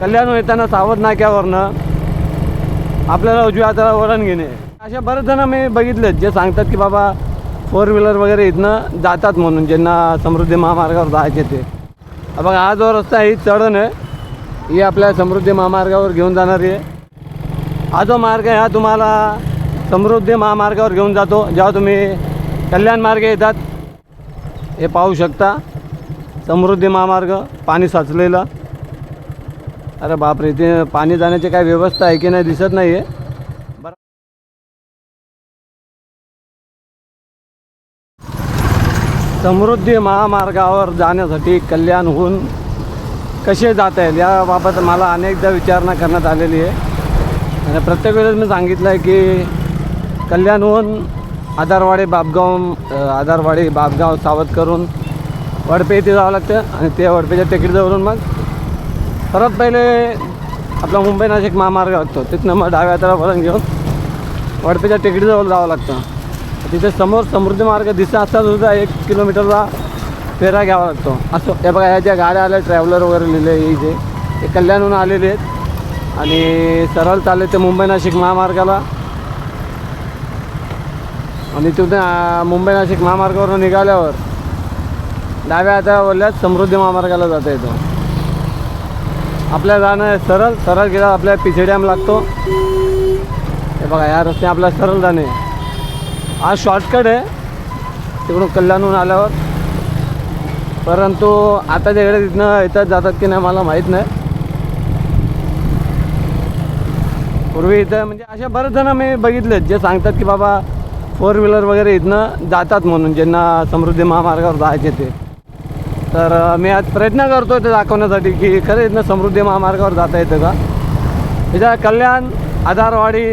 कल्याण येताना सावध नाक्यावरनं आपल्याला उजव्या हाताला वळण घेणे. अशा बरेच जण मी बघितलेत जे सांगतात की बाबा फोर व्हीलर वगैरे इथनं जातात म्हणून ज्यांना समृद्धी महामार्गावर जायचे ते. बघा हा जो रस्ता आहे ही चढण आहे. ही आपल्या समृद्धी महामार्गावर घेऊन जाणारी आहे. हा जो मार्ग आहे हा तुम्हाला समृद्धी महामार्गावर घेऊन जातो. जेव्हा तुम्ही कल्याण मार्गे येतात हे पाहू शकता. समृद्धी महामार्ग पाणी साचलेलं. अरे बापरे इथे पाणी जाण्याची काय व्यवस्था आहे की नाही दिसत नाही आहे समृद्धी महामार्गावर जाण्यासाठी कल्याणहून कसे जाता येईल याबाबत मला अनेकदा विचारणा करण्यात आलेली आहे. आणि प्रत्येक वेळेस मी सांगितलं आहे की कल्याणहून आधारवाडी बापगाव आधारवाडी बापगाव सावध करून वडपे इथे जावं लागतं आणि ते वडपेच्या तिकीटजवळून मग परत पहिले आपला मुंबई नाशिक महामार्ग लागतो तिथनं मग डाव्या हाताला वळण घेऊन वडपेच्या टेकडीजवळ जावं लागतं. तिथे समोर समृद्धी मार्ग दिसत असता सुद्धा एक किलोमीटरचा फेरा घ्यावा लागतो. असं हे बघा ह्या ज्या गाड्या आल्या ट्रॅव्हलर वगैरे लिहिले इथे ते कल्याणहून आलेले आहेत. आणि सरळ चालले ते मुंबई नाशिक महामार्गाला. आणि तिथून मुंबई नाशिक महामार्गावरून निघाल्यावर डाव्या आता वरल्याच समृद्धी महामार्गाला जाता येतो. आपल्या जाणं आहे सरळ सरळ गेला आपल्या पिछे डॅम लागतो. हे बघा या रस्ते आपल्या सरळ जाणे. हा शॉर्टकट आहे तिकडून कल्याणहून आल्यावर. परंतु आता तिकडे तिथनं येतात जातात की नाही मला माहीत नाही. पूर्वी इथं म्हणजे अशा बरेच जण मी बघितलेत जे सांगतात की बाबा फोर व्हीलर वगैरे इथनं जातात म्हणून ज्यांना समृद्धी महामार्गावर जायचे ते. तर मी आज प्रयत्न करतो ते दाखवण्यासाठी की खरं इथनं समृद्धी महामार्गावर जाता येतं का? इथं कल्याण आधारवाडी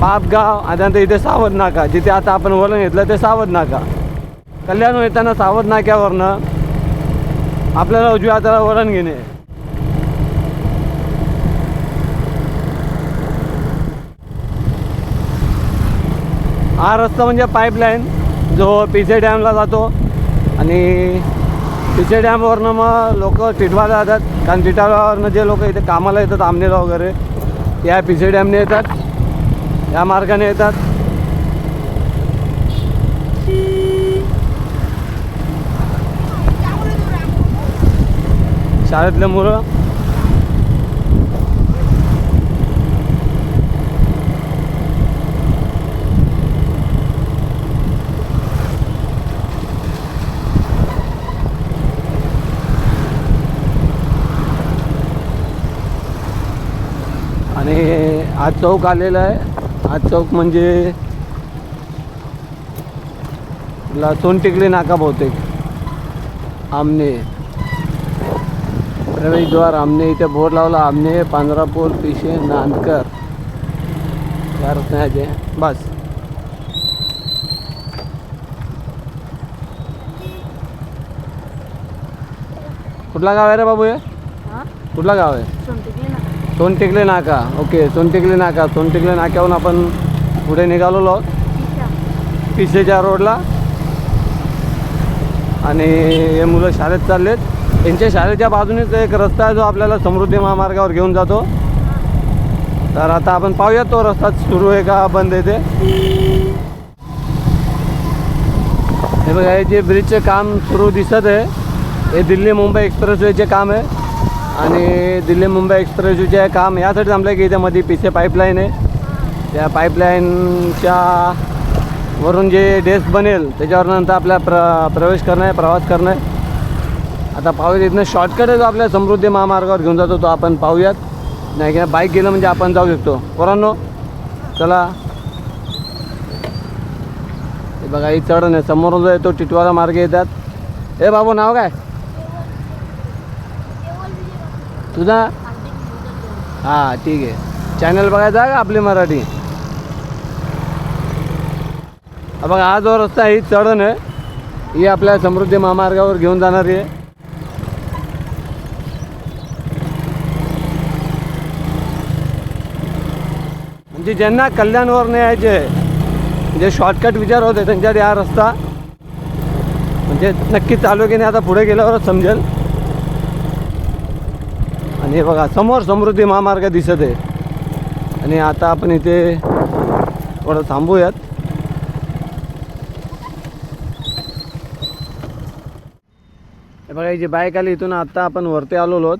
पापगाव आल्यानंतर इथे सावध नाका जिथे आता आपण वळण घेतलं ते सावध नाका कल्याण येताना सावध नाक्यावरनं आपल्याला उजव्या हाताला वळण घेणे. हा रस्ता म्हणजे पाईपलाईन जो पिसे डॅमला जातो आणि पिसे डॅमवरनं मग लोक टिटवाला जातात. कारण टिटवाल्यावरनं जे लोक इथे कामाला येतात आमनेला वगैरे या पिसे डॅमने येतात. या मार्गाने येतात. शाळेतले मुलं आणि आज चौक आलेला आहे. आज चौक म्हणजे आपला सोनटिकली नाका बहुतेक. आमने. प्रवेशद्वार आमने. इथे बोर्ड लावला आमने पांढरापूर पिशे नांदकर. या रस्त्याचे बस. कुठला गाव आहे रे बाबू हा? कुठला गाव आहे? सोनटेकले सोनटिकले नाका ओके सोनटिकले नाका सोनटिकले नाक्याहून आपण पुढे निघालेलो आहोत. पिसेच्या रोडला. आणि हे मुलं शाळेत चाललेत. यांच्या शाळेच्या बाजूनेच एक रस्ता आहे जो आपल्याला समृद्धी महामार्गावर घेऊन जातो. तर आता आपण पाहूया तो रस्ता सुरू आहे का बंद येते हे बघा हे जे ब्रिजचे काम सुरू दिसत आहे हे दिल्ली मुंबई एक्सप्रेसवेचे काम आहे. आणि दिल्ली मुंबई एक्सप्रेसवेचे काम यासाठी थांबलं की इथे पिसे पाईपलाईन आहे. त्या पाईपलाईनच्या वरून जे डेस्क बनेल त्याच्यावर नंतर आपल्या प्र प्रवेश करणं आहे प्रवास करणं. आहे आता पाहूयात इथनं शॉर्टकट आहे जो आपल्या समृद्धी महामार्गावर घेऊन जातो तो आपण पाहूयात. नाही की बाईक गेलं म्हणजे आपण जाऊ शकतो. पोरांनो चला. हे बघा ही चढण आहे. समोरून जो आहे तो टिटवाला मार्ग येतात. ए बाबू नाव काय? तुझा? हां ठीक आहे. चॅनल बघायचा का आपली मराठी? बघा हा जो रस्ता आहे ही चढण आहे. ही आपल्या समृद्धी महामार्गावर घेऊन जाणारी आहे. म्हणजे ज्यांना कल्याणवर नाही यायचे जे शॉर्टकट विचार होते त्यांच्यासाठी हा रस्ता. म्हणजे नक्की चालू की नाही आता पुढे गेल्यावरच समजेल. आणि हे बघा समोर समृद्धी महामार्ग दिसत आहे. आणि आता आपण इथे थोडं थांबूयात. हे बघा जी बाईक आली इथून आत्ता आपण वरती आलेलो आहोत.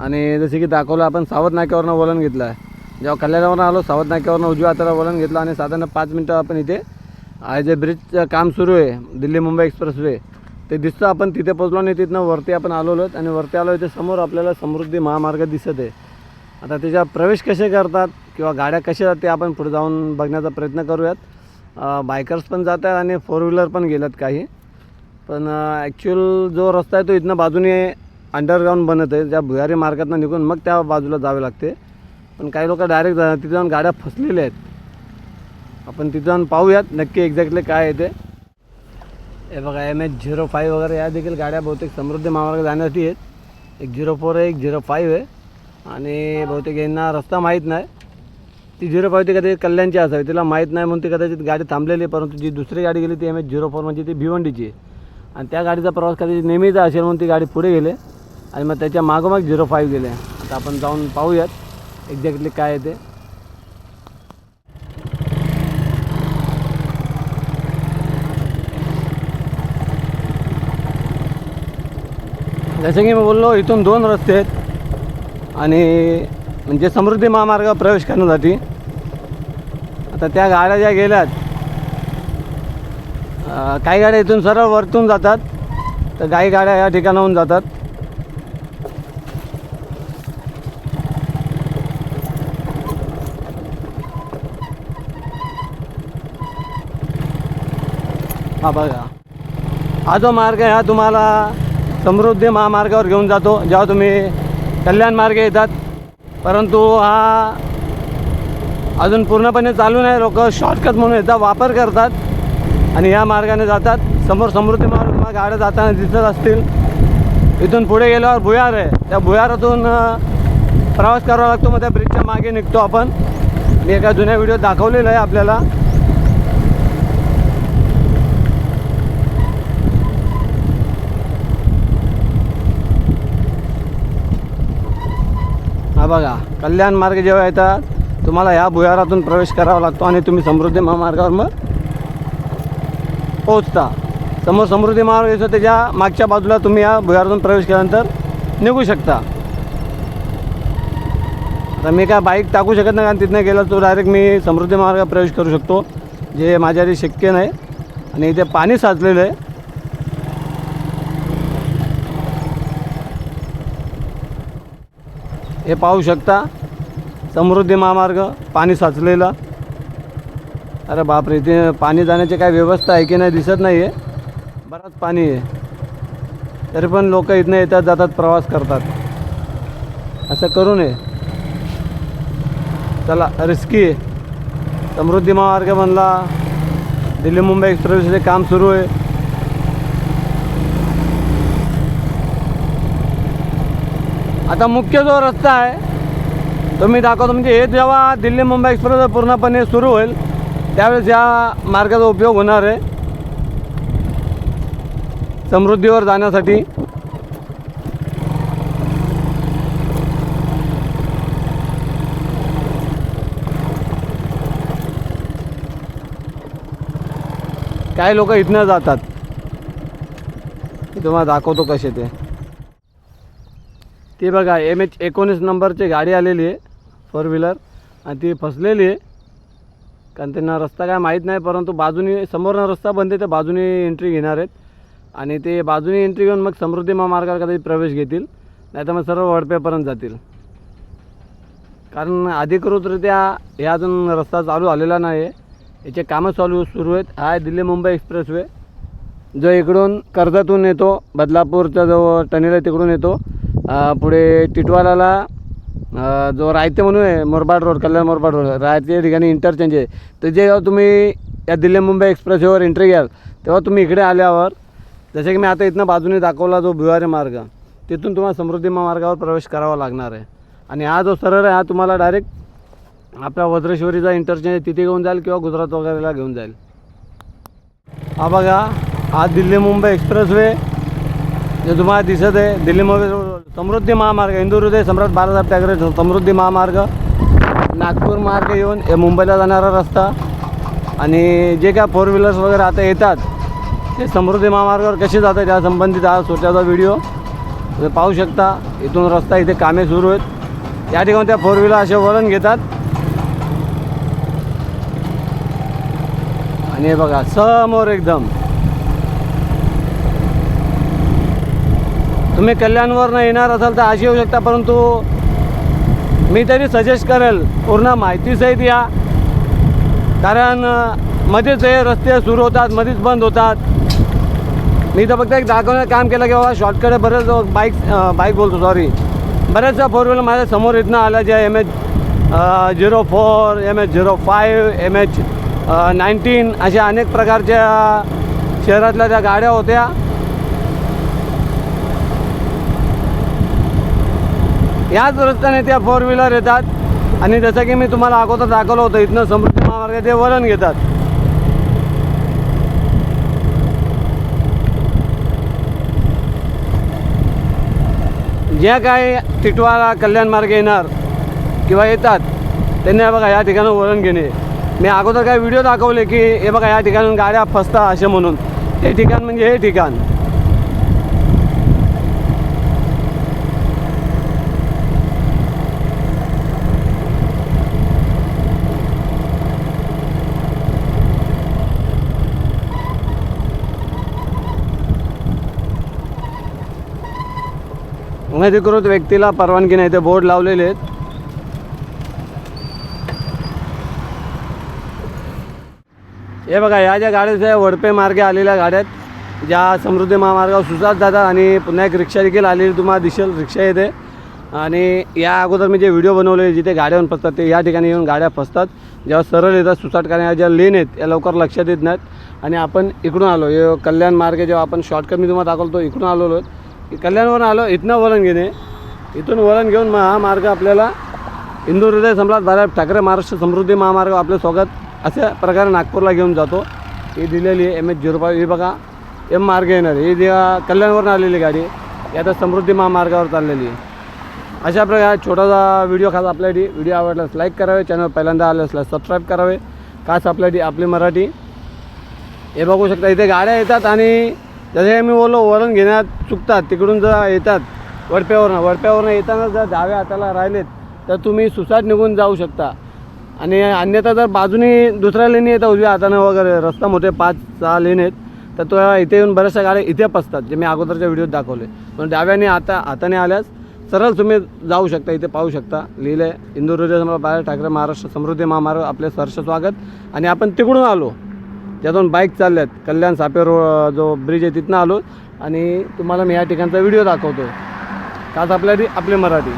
आणि जसे की दाखवलं आपण सावध नाक्यावरनं वळण घेतलं आहे. जेव्हा कल्याणावरनं आलो सावध नाक्यावरनं उजव्या हाताला वळण घेतलं आणि साधारण पाच मिनटं आपण इथे जे ब्रिजचं काम सुरू आहे दिल्ली मुंबई एक्सप्रेस वे ते दिसतं आपण तिथे पोचलो आणि तिथनं वरती आपण आलेलो आहोत. आणि वरती आलो इथे समोर आपल्याला समृद्धी महामार्ग दिसत आहे. आता त्याच्या प्रवेश कसे करतात किंवा गाड्या कशा जाते आपण पुढे जाऊन बघण्याचा प्रयत्न करूयात. बायकर्स पण जात आहेत आणि फोर व्हीलर पण गेल्यात काही. पण ॲक्च्युअल जो रस्ता आहे तो इथनं बाजूने अंडरग्राऊंड बनत आहे. ज्या भुयारी मार्गातनं निघून मग त्या बाजूला जावे लागते. पण काही लोक डायरेक्ट तिथे जाऊन गाड्या फसलेल्या आहेत. आपण तिथे जाऊन पाहूयात नक्की एक्झॅक्टली काय आहे ते. हे बघा एम एच झिरो फाईव्ह वगैरे या देखील गाड्या बहुतेक समृद्धी महामार्ग जाण्यासाठी आहेत. एक झिरो फोर आहे एक झिरो फाईव्ह आहे. आणि बहुतेक यांना रस्ता माहीत नाही. ती झिरो फाईव्ह ती कदाचित कल्याणची असावी तिला माहीत नाही म्हणून ती कदाचित गाडी थांबलेली आहे परंतु जी दुसरी गाडी गेली ती एम एच झिरो फोर म्हणजे ती भिवंडीची आहे. आणि त्या गाडीचा प्रवास कदाचित नेहमीचा असेल म्हणून ती गाडी पुढे गेले आणि मग त्याच्या मागोमाग झिरो फाईव्ह गेले आता आपण जाऊन पाहूयात एक्झॅक्टली काय आहे ते. जसं की मी बोललो इथून दोन रस्ते आहेत. आणि म्हणजे समृद्धी महामार्ग प्रवेश करण्यासाठी. आता त्या गाड्या ज्या गेल्यात काही गाड्या इथून सरळ वरतून जातात तर काही गाड्या या ठिकाणाहून जातात. हा बघा. हा जो मार्ग आहे हा तुम्हाला समृद्धी महामार्गावर घेऊन जातो जेव्हा तुम्ही कल्याण मार्गे येतात. परंतु हा अजून पूर्णपणे चालू नाही. लोक शॉर्टकट म्हणून याचा वापर करतात आणि या मार्गाने जातात. समोर समृद्धी मार्ग तुम्हाला गाड्या जाताना दिसत असतील. इथून पुढे गेल्यावर भुयार आहे. त्या भुयारातून प्रवास करावा लागतो. मग त्या ब्रिजच्या मागे निघतो आपण. मी एका जुन्या व्हिडिओ दाखवलेला आहे आपल्याला. बघा कल्याण मार्ग जेव्हा येतात तुम्हाला ह्या भुयारातून प्रवेश करावा लागतो आणि तुम्ही समृद्धी महामार्गावर मग पोहोचता. समोर समृद्धी महामार्ग येतो त्याच्या मागच्या बाजूला तुम्ही या भुयारातून प्रवेश केल्यानंतर निघू शकता. आता मी काय बाईक टाकू शकत नाही कारण तिथनं गेलं तो डायरेक्ट मी समृद्धी मार्गावर प्रवेश करू शकतो जे माझ्यासाठी शक्य नाही. आणि इथे पाणी साचलेलं आहे. हे पाहू शकता. समृद्धी महामार्ग पाणी साचलेलं. अरे बापरे इथे पाणी जाण्याची काय व्यवस्था आहे की नाही दिसत नाही आहे बराच पाणी आहे. तरी पण लोक इथनं येतात जातात प्रवास करतात. असं करू नये. चला रिस्की आहे. समृद्धी महामार्ग बनला. दिल्ली मुंबई एक्सप्रेसचे काम सुरू आहे. आता मुख्य जो रस्ता आहे तो मी दाखवतो. म्हणजे हे जेव्हा दिल्ली मुंबई एक्सप्रेस पूर्णपणे सुरू होईल त्यावेळेस या मार्गाचा उपयोग होणार आहे. समृद्धीवर जाण्यासाठी. काही लोक इथनं जातात. तुम्हाला दाखवतो कसे ते. ती बघा एम एच एकोणीस नंबरची गाडी आलेली आहे फोर व्हीलर आणि ती फसलेली आहे. कारण त्यांना रस्ता काय माहीत नाही परंतु बाजूनी समोरनं रस्ता बनते तर त्या बाजूने एंट्री घेणार आहेत. आणि ते बाजूने एंट्री घेऊन मग समृद्धी महामार्गावर कदाचित प्रवेश घेतील. नाही तर मग सर्व वडपेपर्यंत जातील. कारण अधिकृतरित्या हे अजून रस्ता चालू झालेला नाही आहे याचे कामं चालू सुरू आहेत. हा आहे दिल्ली मुंबई एक्सप्रेसवे. जो इकडून कर्जतून येतो बदलापूरचा जो टनेल आहे तिकडून येतो. पुढे टिटवालाला जो रायते म्हणून आहे मोरबाड रोड कल्याण मोरबाड रोड रायते ठिकाणी इंटरचेंज आहे. तर जेव्हा तुम्ही या दिल्ली मुंबई एक्सप्रेसवेवर एंट्री घ्याल तेव्हा तुम्ही इकडे आल्यावर जसे की मी आता इथनं बाजूने दाखवला जो भुयारी मार्ग तिथून तुम्हाला समृद्धी मार्गावर प्रवेश करावा लागणार आहे. आणि हा जो सरळ आहे हा तुम्हाला डायरेक्ट आपल्या वज्रेश्वरीचा इंटरचेंज आहे तिथे घेऊन जाईल किंवा गुजरात वगैरेला घेऊन जाईल. हा बघा हा दिल्ली मुंबई एक्सप्रेसवे जे तुम्हाला दिसत आहे. दिल्ली मुंबई समृद्धी महामार्ग हिंदू हृदय सम्राट बाळासाहेब ठाकरे समृद्धी महामार्ग. नागपूर मार्ग येऊन हे मुंबईला जाणारा रस्ता. आणि जे काय फोर व्हीलर्स वगैरे आता येतात ते समृद्धी महामार्गावर कसे जातात त्या संबंधित हा स्वतःचा व्हिडिओ तुम्ही पाहू शकता इथून रस्ता इथे कामे सुरू आहेत. या ठिकाणी त्या फोर व्हीलर असे वळण घेतात. आणि हे बघा समोर एकदम तुम्ही कल्याणवरनं येणार असाल तर अशी येऊ शकता परंतु मी तरी सजेस्ट करेल पूर्ण माहितीसहित या. कारण मध्येच हे रस्ते सुरू होतात मध्येच बंद होतात. मी तर फक्त एक दाखवण्याचं काम केलं की बाबा शॉर्टकट बरेच बाईक बाईक बोलतो सॉरी बऱ्याचशा फोर व्हीलर माझ्यासमोर इथनं आल्या ज्या M H zero four M H zero five M H nineteen अशा अनेक प्रकारच्या शहरातल्या त्या गाड्या होत्या. याच रस्त्याने त्या फोर व्हीलर येतात. आणि जसं की मी तुम्हाला अगोदर दाखवलं होतं इथनं समृद्धी महामार्ग ते वळण घेतात. ज्या काही टिटवाळा कल्याण मार्ग येणार किंवा येतात त्यांनी हे बघा या ठिकाणी वळण घेणे. मी अगोदर काय व्हिडिओ दाखवले की हे बघा या ठिकाणून गाड्या फसता असे म्हणून. हे ठिकाण म्हणजे हे ठिकाण. अनधिकृत व्यक्तीला परवानगी नाही ते बोर्ड लावलेले आहेत. हे बघा या ज्या गाड्या आहेत, वडपे मार्गे आलेल्या गाड्या आहेत. ज्या समृद्धी महामार्गावर सुसाट जातात आणि पुन्हा एक रिक्षा देखील आलेली तुम्हाला दिसेल रिक्षा येते आणि या अगोदर मी जे व्हिडिओ बनवले जिथे गाड्या येऊन फसतात ते या ठिकाणी येऊन गाड्या फसतात. जेव्हा सरळ येतात सुसाट करण्या ज्या लेन आहेत या लवकर लक्षात येत नाहीत. आणि आपण इकडून आलो. हे कल्याण मार्गे जेव्हा आपण शॉर्टकट मी तुम्हाला दाखवतो इकडून आलेलो आहोत. कल्याणवरून आलो इथनं वळण घेणे. इथून वळण घेऊन मग हा मार्ग आपल्याला हिंदू हृदय सम्राट बाळासाहेब ठाकरे महाराष्ट्र समृद्धी महामार्ग आपलं स्वागत अशा प्रकारे नागपूरला घेऊन जातो. ही दिलेली आहे एम एच झिरो फाय ही बघा एम मार्ग येणार ही जेव्हा कल्याणवरून आलेली गाडी ही आता समृद्धी महामार्गावर चाललेली आहे. अशा प्रकारे छोटासा व्हिडिओ खास आपल्यासाठी. व्हिडिओ आवडल्यास लाईक करावे चॅनल पहिल्यांदा आले असल्यास सबस्क्राईब करावे. खास आपल्यासाठी आपली मराठी. हे बघू शकता इथे गाड्या येतात आणि जसे मी बोललो वरण घेण्यात चुकतात तिकडून जर येतात वडप्यावरनं वडप्यावरनं येताना जर डाव्या हाताला राहिलेत तर तुम्ही सुसाट निघून जाऊ शकता. आणि अन्यथा जर बाजूनी दुसऱ्या लेणी येतात उजव्या हाताने वगैरे रस्ता मोठे पाच सहा लेणी आहेत तर तो इथे येऊन बऱ्याचशा गाड्या इथे पसतात जे मी अगोदरच्या व्हिडिओत दाखवले. पण डाव्याने आता हाताने आल्यास सरळ तुम्ही जाऊ शकता इथे पाहू शकता. लिहिलं आहे इंदूर बाळा ठाकरे महाराष्ट्र समृद्धी महामार्ग आपले सहर्ष स्वागत. आणि आपण तिकडून आलो. ज्यातून बाईक चालल्यात. कल्याण सापेर रो- जो ब्रिज आहे तिथनं आलो आणि तुम्हाला मी या ठिकाणचा व्हिडिओ दाखवतो काच आपल्यासाठी आपली मराठी.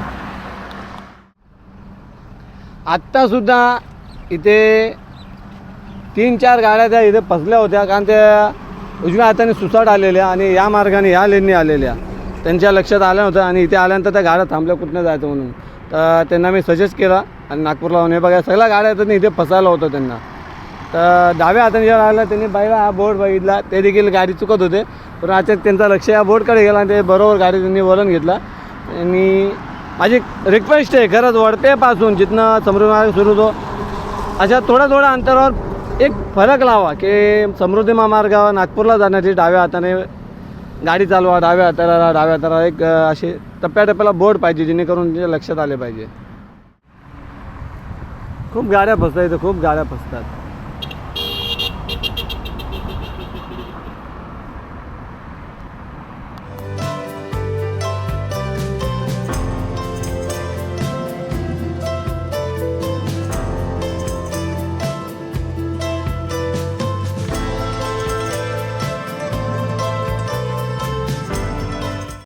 आत्तासुद्धा इथे तीन चार गाड्या त्या इथे फसल्या होत्या कारण त्या उजव्या हाताने सुसाट आलेल्या आणि या मार्गाने या लेननी आलेल्या. त्यांच्या लक्षात आल्या होत्या आणि इथे आल्यानंतर त्या गाड्या थांबल्या कुठनं जायचं म्हणून. तर त्यांना मी सजेस्ट केला आणि नागपूरला हे बघा सगळ्या गाड्या येतात इथे फसायला होतं त्यांना. तर डाव्या हाताने जेव्हा लागला त्यांनी बाईला हा बोर्ड बघितला. ते देखील गाडी चुकत होते. पण अचानक त्यांचा लक्ष या बोर्डकडे गेला आणि ते बरोबर गाडी त्यांनी वळण घेतला. आणि माझी रिक्वेस्ट आहे खरंच वडपेपासून जिथनं समृद्धी मार्ग सुरू होतो अशा थोड्या थोड्या अंतरावर एक फरक लावा की समृद्धी महामार्गावर नागपूरला जाण्याची डाव्या हाताने गाडी चालवा डाव्या हाताला डाव्या हाताला एक असे टप्प्याटप्प्याला बोर्ड पाहिजे जेणेकरून ते लक्षात आले पाहिजे. खूप गाड्या फसतात इथं खूप गाड्या फसतात.